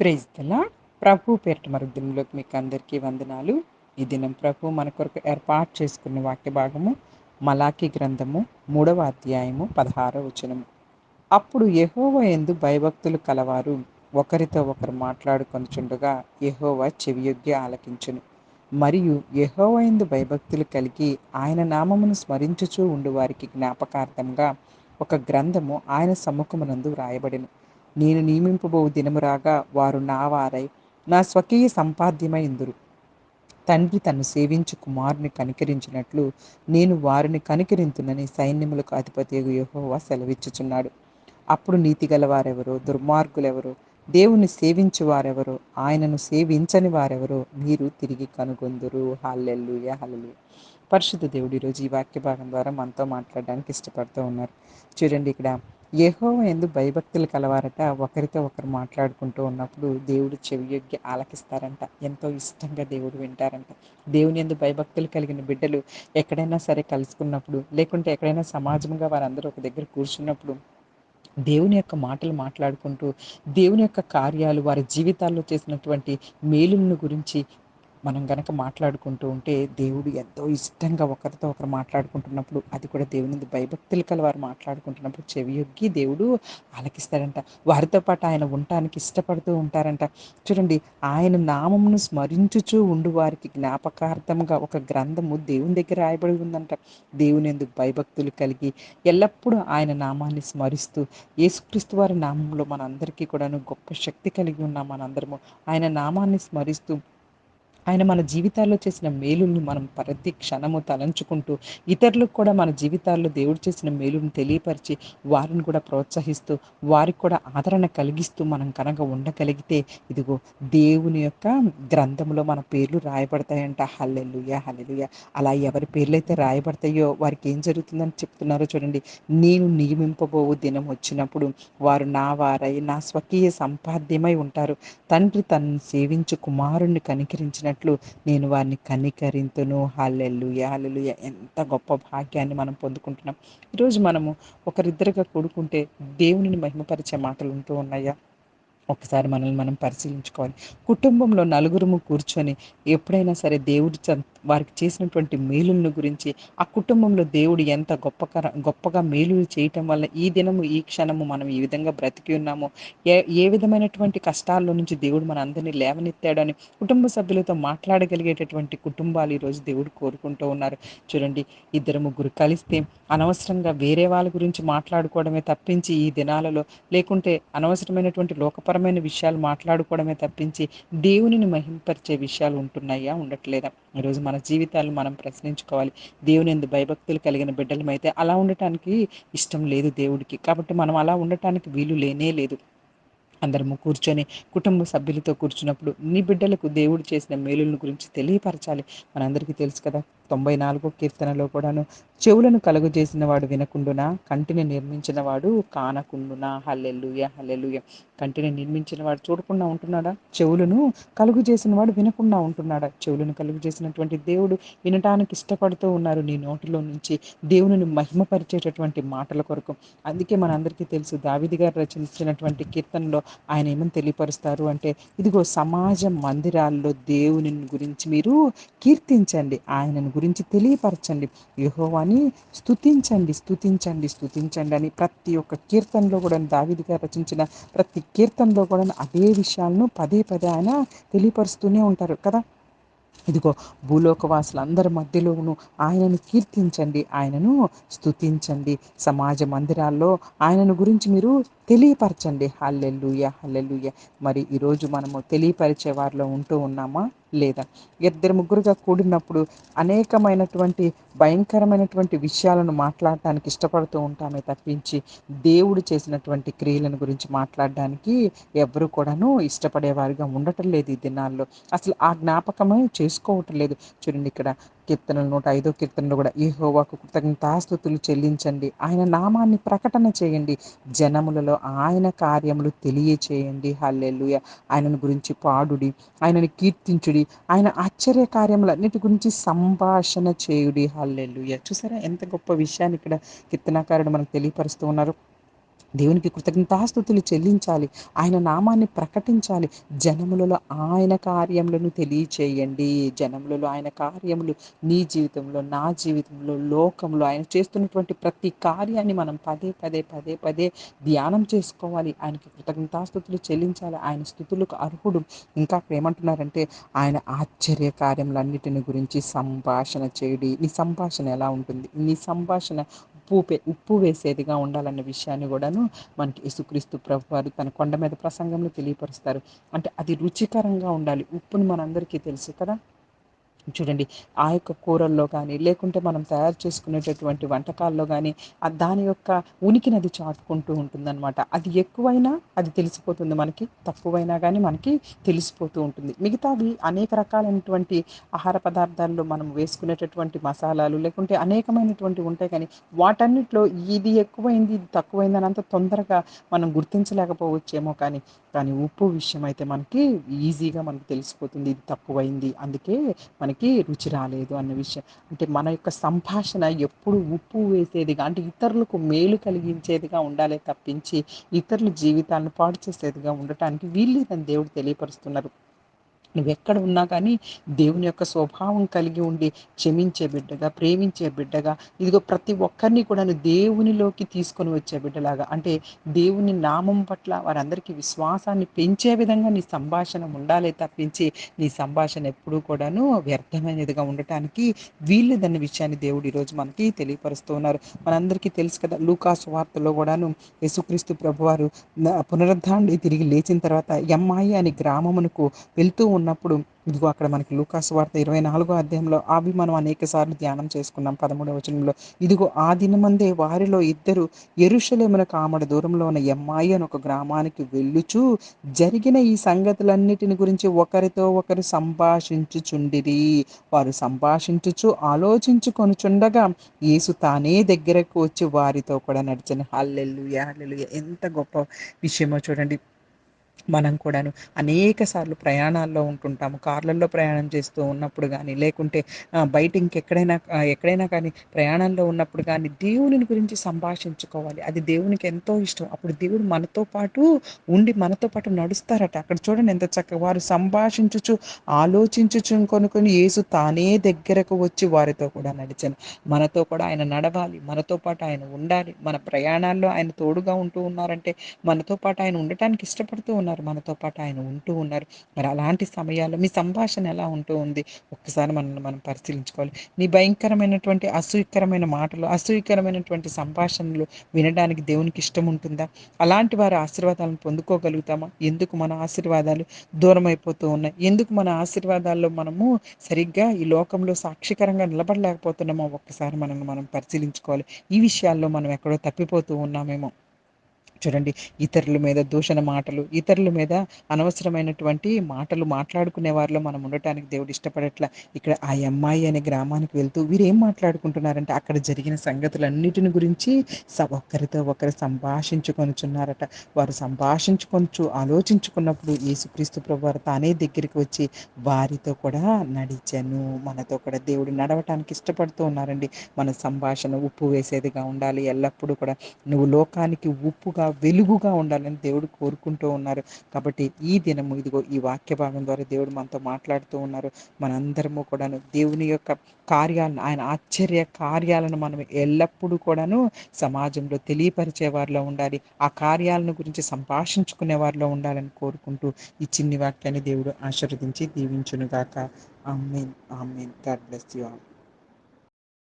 Praise దలా ప్రభు పేరిట మరుద్దంలోకి మీకు అందరికీ వందనాలు. ఈ దినం ప్రభు మన కొరకు ఏర్పాటు చేసుకున్న వాక్య భాగము మలాకి గ్రంథము మూడవ అధ్యాయము పదహారవ వచనము. అప్పుడు యహోవ ఎందు భయభక్తులు కలవారు. ఒకరితో ఒకరు మాట్లాడుకొనుచుండగా యహోవ చెవియొగ్గి ఆలకించును. మరియు యహోవ ఎందు భయభక్తులు కలిగి ఆయన నామమును స్మరించుచూ ఉండు వారికి జ్ఞాపకార్థంగా ఒక గ్రంథము ఆయన సమ్ముఖమునందు వ్రాయబడిను. నేను నియమింపబో దినము రాగా వారు నా వారై నా స్వకీయ సంపాద్యమై ఇందురు. తండ్రి తను సేవించు కుమారుని కనికరించినట్లు నేను వారిని కనికరింతునని సైన్యములకు అధిపతి యహోవా సెలవిచ్చుచున్నాడు. అప్పుడు నీతి గలవారెవరో దుర్మార్గులెవరో దేవుని సేవించు వారెవరో ఆయనను సేవించని వారెవరో మీరు తిరిగి కనుగొందురు. హల్లెల్లుయ హల్లెలు పరిశుద్ధ దేవుడు ఈరోజు ఈ వాక్య భాగం ద్వారా మనతో మాట్లాడడానికి ఇష్టపడుతూ ఉన్నారు. చూడండి ఇక్కడ యహో ఎందు భయభక్తులు కలవారట. ఒకరితో ఒకరు మాట్లాడుకుంటూ ఉన్నప్పుడు దేవుడు చెవియొగ్గి ఆలకిస్తారంట. ఎంతో ఇష్టంగా దేవుడు వింటారంట. దేవుని ఎందు భయభక్తులు కలిగిన బిడ్డలు ఎక్కడైనా సరే కలుసుకున్నప్పుడు లేకుంటే ఎక్కడైనా సమాజంగా వారందరూ ఒక దగ్గర కూర్చున్నప్పుడు దేవుని యొక్క మాటలు మాట్లాడుకుంటూ దేవుని యొక్క కార్యాలు వారి జీవితాల్లో చేసినటువంటి మేలులను గురించి మనం కనుక మాట్లాడుకుంటూ ఉంటే దేవుడు ఎంతో ఇష్టంగా ఒకరితో ఒకరు మాట్లాడుకుంటున్నప్పుడు అది కూడా దేవుని భయభక్తులు కల వారు మాట్లాడుకుంటున్నప్పుడు చెవియొగ్గి దేవుడు ఆలకిస్తాడంట. వారితో పాటు ఆయన ఉండటానికి ఇష్టపడుతూ ఉంటారంట. చూడండి ఆయన నామమును స్మరించుచూ ఉండు వారికి జ్ఞాపకార్థంగా ఒక గ్రంథము దేవుని దగ్గర రాయబడి ఉందంట. దేవుని ఎందుకు భయభక్తులు కలిగి ఎల్లప్పుడూ ఆయన నామాన్ని స్మరిస్తూ యేసుక్రీస్తు వారి నామంలో మనందరికీ కూడాను గొప్ప శక్తి కలిగి ఉన్నాం మనందరము ఆయన నామాన్ని స్మరిస్తూ ఆయన మన జీవితాల్లో చేసిన మేలుల్ని మనం ప్రతి క్షణము తలంచుకుంటూ ఇతరులకు కూడా మన జీవితాల్లో దేవుడు చేసిన మేలుని తెలియపరిచి వారిని కూడా ప్రోత్సహిస్తూ వారికి కూడా ఆదరణ కలిగిస్తూ మనం కనుక ఉండగలిగితే ఇదిగో దేవుని యొక్క గ్రంథంలో మన పేర్లు రాయబడతాయంట. Hallelujah hallelujah. అలా ఎవరి పేర్లు అయితే రాయబడతాయో వారికి ఏం జరుగుతుందని చెప్తున్నారో చూడండి. నేను నియమింపబోవు దినం వచ్చినప్పుడు వారు నా వారై నా స్వకీయ సంపాద్యమై ఉంటారు. తండ్రి తనను సేవించు కుమారుణ్ణి కనికరించిన చెప్పినట్లు నేను వారిని కనికరింతును. హాలెల్లుయ హాలెలుయ ఎంత గొప్ప భాగ్యాన్ని మనం పొందుకుంటున్నాం. ఈరోజు మనము ఒకరిద్దరుగా కూడుకుంటే దేవునిని మహిమపరిచే మాటలు ఉంటూ ఉన్నాయా? ఒకసారి మనల్ని మనం పరిశీలించుకోవాలి. కుటుంబంలో నలుగురుము కూర్చొని ఎప్పుడైనా సరే దేవుడి వారికి చేసినటువంటి మేలులను గురించి ఆ కుటుంబంలో దేవుడు ఎంత గొప్పకర గొప్పగా మేలులు చేయటం వల్ల ఈ దినము ఈ క్షణము మనం ఈ విధంగా బ్రతికి ఉన్నాము ఏ ఏ విధమైనటువంటి కష్టాల్లో నుంచి దేవుడు మన అందరినీ లేవనెత్తాడని కుటుంబ సభ్యులతో మాట్లాడగలిగేటటువంటి కుటుంబాలు ఈరోజు దేవుడు కోరుకుంటూ ఉన్నారు. చూడండి ఇద్దరు ముగ్గురు కలిస్తే అనవసరంగా వేరే వాళ్ళ గురించి మాట్లాడుకోవడమే తప్పించి ఈ దినాలలో లేకుంటే అనవసరమైనటువంటి లోకపరమైన విషయాలు మాట్లాడుకోవడమే తప్పించి దేవునిని మహింపరిచే విషయాలు ఉంటున్నాయా ఉండట్లేదా? ఈరోజు మన మన జీవితాలు మనం ప్రశ్నించుకోవాలి. దేవుని ఎందు భయభక్తులు కలిగిన బిడ్డలమైతే అలా ఉండటానికి ఇష్టం లేదు దేవుడికి. కాబట్టి మనం అలా ఉండటానికి వీలు లేనే లేదు. అందరము కూర్చొని కుటుంబ సభ్యులతో కూర్చున్నప్పుడు నీ బిడ్డలకు దేవుడు చేసిన మేలుల గురించి తెలియపరచాలి. మనందరికీ తెలుసు కదా తొంభై నాలుగో కీర్తనలో కూడాను చెవులను కలుగు చేసిన వాడు వినకుండునా? కంటిని నిర్మించిన వాడు కానకుండునా? హల్లెల్లుయ హల్లెల్లుయ కంటిని నిర్మించిన వాడు చూడకుండా ఉంటున్నాడా? చెవులను కలుగు చేసిన వాడు వినకుండా ఉంటున్నాడా? చెవులను కలుగు చేసినటువంటి దేవుడు వినటానికి ఇష్టపడుతూ ఉన్నారు నీ నోటిలో నుంచి దేవుని మహిమపరిచేటటువంటి మాటల కొరకు. అందుకే మనందరికీ తెలుసు దావిది గారు రచించినటువంటి కీర్తనలో ఆయన ఏమని తెలియపరుస్తారు అంటే ఇదిగో సమాజ మందిరాల్లో దేవుని గురించి మీరు కీర్తించండి ఆయనను గురించి తెలియపరచండి. యహోవాని స్థుతించండి స్థుతించండి స్థుతించండి అని ప్రతి ఒక్క కీర్తనలో కూడా దావిది గారు రచించిన ప్రతి కీర్తనలో కూడా అదే విషయాలను పదే పదే ఆయన తెలియపరుస్తూనే ఉంటారు కదా. ఇదిగో భూలోకవాసులందరి మధ్యలోను ఆయనను కీర్తించండి ఆయనను స్థుతించండి సమాజ మందిరాల్లో ఆయనను గురించి మీరు తెలియపరచండి. హల్లెల్లుయ హల్లెల్లుయ మరి ఈరోజు మనము తెలియపరిచే వారిలో ఉంటూ ఉన్నామా? లేదా? ఇద్దరు ముగ్గురుగా కూడినప్పుడు అనేకమైనటువంటి భయంకరమైనటువంటి విషయాలను మాట్లాడటానికి ఇష్టపడుతూ ఉంటామే తప్పించి దేవుడు చేసినటువంటి క్రియలను గురించి మాట్లాడడానికి ఎవరు కూడాను ఇష్టపడేవారిగా ఉండటం లేదు ఈ దినాల్లో. అసలు ఆ జ్ఞాపకమే చేసుకోవటం లేదు. చూడండి ఇక్కడ కీర్తన నూట ఐదో కీర్తనలో కూడా ఈ హోవాకు కృతజ్ఞతాస్థుతులు చెల్లించండి. ఆయన నామాన్ని ప్రకటన చేయండి. జనములలో ఆయన కార్యములు తెలియచేయండి. హల్లెల్లుయ ఆయనను గురించి పాడుడి. ఆయనను కీర్తించుడి. ఆయన ఆశ్చర్య కార్యములన్నిటి గురించి సంభాషణ చేయుడి. హల్లెల్లుయ చూసారా ఎంత గొప్ప విషయాన్ని ఇక్కడ కీర్తనాకారుడు మనకు తెలియపరుస్తూ ఉన్నారు. దేవునికి కృతజ్ఞతాస్థుతులు చెల్లించాలి. ఆయన నామాన్ని ప్రకటించాలి. జనములలో ఆయన కార్యములను తెలియచేయండి. జనములలో ఆయన కార్యములు నీ జీవితంలో నా జీవితంలో లోకంలో ఆయన చేస్తున్నటువంటి ప్రతి కార్యాన్ని మనం పదే పదే పదే పదే ధ్యానం చేసుకోవాలి. ఆయనకి కృతజ్ఞతాస్థుతులు చెల్లించాలి. ఆయన స్థుతులకు అర్హుడు. ఇంకా ఏమంటున్నారంటే ఆయన ఆశ్చర్య కార్యములన్నిటిని గురించి సంభాషణ చేయడి. నీ సంభాషణ ఎలా ఉంటుంది? నీ సంభాషణ ఉప్పు ఉప్పు వేసేదిగా ఉండాలన్న విషయాన్ని కూడాను మనకి యేసుక్రీస్తు ప్రభు వారు తన కొండ మీద ప్రసంగంలో తెలియపరుస్తారు. అంటే అది రుచికరంగా ఉండాలి. ఉప్పుని మనందరికీ తెలుసు కదా? చూడండి ఆ యొక్క కూరల్లో కానీ లేకుంటే మనం తయారు చేసుకునేటటువంటి వంటకాల్లో కానీ దాని యొక్క ఉనికిని అది చాటుకుంటూ ఉంటుందన్నమాట. అది ఎక్కువైనా అది తెలిసిపోతుంది మనకి తక్కువైనా కానీ మనకి తెలిసిపోతూ ఉంటుంది. మిగతావి అనేక రకాలైనటువంటి ఆహార పదార్థాల్లో మనం వేసుకునేటటువంటి మసాలాలు లేకుంటే అనేకమైనటువంటి ఉంటాయి కానీ వాటన్నిటిలో ఇది ఎక్కువైంది ఇది తక్కువైంది అంత తొందరగా మనం గుర్తించలేకపోవచ్చేమో కానీ కానీ ఉప్పు విషయం అయితే మనకి ఈజీగా మనకు తెలిసిపోతుంది ఇది తక్కువైంది అందుకే మనకి రుచి రాలేదు అన్న విషయం. అంటే మన యొక్క సంభాషణ ఎప్పుడు ఉప్పు వేసేదిగా అంటే ఇతరులకు మేలు కలిగించేదిగా ఉండాలి తప్పించి ఇతరుల జీవితాలను పాడు చేసేదిగా ఉండటానికి వీల్లేదని దేవుడు తెలియపరుస్తున్నారు. నువ్వు ఎక్కడ ఉన్నా కానీ దేవుని యొక్క స్వభావం కలిగి ఉండి క్షమించే బిడ్డగా ప్రేమించే బిడ్డగా ఇదిగో ప్రతి ఒక్కరిని కూడా దేవునిలోకి తీసుకొని వచ్చే బిడ్డలాగా. అంటే దేవుని నామం పట్ల వారందరికీ విశ్వాసాన్ని పెంచే విధంగా నీ సంభాషణ ఉండాలి తప్పించి నీ సంభాషణ ఎప్పుడూ కూడాను వ్యర్థమైనదిగా ఉండటానికి వీళ్ళదన్న విషయాన్ని దేవుడు ఈరోజు మనకి తెలియపరుస్తూ ఉన్నారు. మనందరికీ తెలుసు కదా లూకాసు వార్తలో కూడాను యేసుక్రీస్తు ప్రభువారు పునరుద్ధాన్ని తిరిగి లేచిన తర్వాత ఎమ్మాయి అనే గ్రామమునకు వెళ్తూ ఉన్న ఉన్నప్పుడు ఇదిగో అక్కడ మనకి లూకాసు వార్త ఇరవై నాలుగో అధ్యాయంలో అవి మనం అనేక సార్లు ధ్యానం చేసుకున్నాం పదమూడవ వచనంలో. ఇదిగో ఆ దినమందే వారిలో ఇద్దరు ఎరుషలేమున కామడ దూరంలో ఉన్న ఎమ్మాయి అని ఒక గ్రామానికి వెళ్ళుచూ జరిగిన ఈ సంగతులన్నిటిని గురించి ఒకరితో ఒకరు సంభాషించుచుండిరి. వారు సంభాషించుచు ఆలోచించుకొనుచుండగా యేసు తానే దగ్గరకు వచ్చి వారితో కూడా నడిచిన. హల్లెల్లు హల్లెలు ఎంత గొప్ప విషయమో చూడండి. మనం కూడాను అనేక సార్లు ప్రయాణాల్లో ఉంటుంటాము. కార్లలో ప్రయాణం చేస్తూ ఉన్నప్పుడు కానీ లేకుంటే బయట ఇంకెక్కడైనా ఎక్కడైనా కానీ ప్రయాణంలో ఉన్నప్పుడు కానీ దేవుని గురించి సంభాషించుకోవాలి. అది దేవునికి ఎంతో ఇష్టం. అప్పుడు దేవుడు మనతో పాటు ఉండి మనతో పాటు నడుస్తారట. అక్కడ చూడండి ఎంత చక్కగా వారు సంభాషించుచు ఆలోచించుచు కొనుక్కొని యేసు తానే దగ్గరకు వచ్చి వారితో కూడా నడిచాను. మనతో కూడా ఆయన నడవాలి. మనతో పాటు ఆయన ఉండాలి. మన ప్రయాణాల్లో ఆయన తోడుగా ఉంటూ ఉన్నారంటే మనతో పాటు ఆయన ఉండటానికి ఇష్టపడుతూ ఉన్నారు ఉన్నారు మనతో పాటు ఆయన ఉంటూ ఉన్నారు. మరి అలాంటి సమయాల్లో మీ సంభాషణ ఎలా ఉంటూ ఉంది? ఒక్కసారి మనల్ని మనం పరిశీలించుకోవాలి. నీ భయంకరమైనటువంటి అసూయకరమైన మాటలు అసూయకరమైనటువంటి సంభాషణలు వినడానికి దేవునికి ఇష్టం ఉంటుందా? అలాంటి వారి ఆశీర్వాదాలను పొందుకోగలుగుతామా? ఎందుకు మన ఆశీర్వాదాలు దూరం అయిపోతూ ఉన్నాయి? ఎందుకు మన ఆశీర్వాదాల్లో మనము సరిగ్గా ఈ లోకంలో సాక్షికరంగా నిలబడలేకపోతున్నామో ఒక్కసారి మనల్ని మనం పరిశీలించుకోవాలి. ఈ విషయాల్లో మనం ఎక్కడో తప్పిపోతూ ఉన్నామేమో. చూడండి ఇతరుల మీద దూషణ మాటలు ఇతరుల మీద అనవసరమైనటువంటి మాటలు మాట్లాడుకునే వారిలో మనం ఉండటానికి దేవుడు ఇష్టపడట్లా. ఇక్కడ ఆ అమ్మాయి అనే గ్రామానికి వెళ్తూ వీరు ఏం మాట్లాడుకుంటున్నారంటే అక్కడ జరిగిన సంగతులన్నిటిని గురించి ఒకరితో ఒకరు సంభాషించుకొనిచున్నారట. వారు సంభాషించుకొనచ్చు ఆలోచించుకున్నప్పుడు యేసుక్రీస్తు ప్రభు వారు తానే దగ్గరికి వచ్చి వారితో కూడా నడిచాను మనతో కూడా దేవుడు నడవటానికి ఇష్టపడుతూ ఉన్నారండి. మన సంభాషణ ఉప్పు వేసేదిగా ఉండాలి ఎల్లప్పుడూ కూడా. నువ్వు లోకానికి ఉప్పుగా వెలుగుగా ఉండాలని దేవుడు కోరుకుంటూ ఉన్నారు. కాబట్టి ఈ దినము ఇదిగో ఈ వాక్య భాగం ద్వారా దేవుడు మనతో మాట్లాడుతూ ఉన్నారు. మనందరము కూడాను దేవుని యొక్క కార్యాలను ఆయన ఆశ్చర్య కార్యాలను మనం ఎల్లప్పుడూ కూడాను సమాజంలో తెలియపరిచే వారిలో ఉండాలి. ఆ కార్యాలను గురించి సంభాషించుకునే వారిలో ఉండాలని కోరుకుంటూ ఈ చిన్ని వాక్యాన్ని దేవుడు ఆశీర్వదించి దీవించునుగాక. Amen. Amen. God bless you all.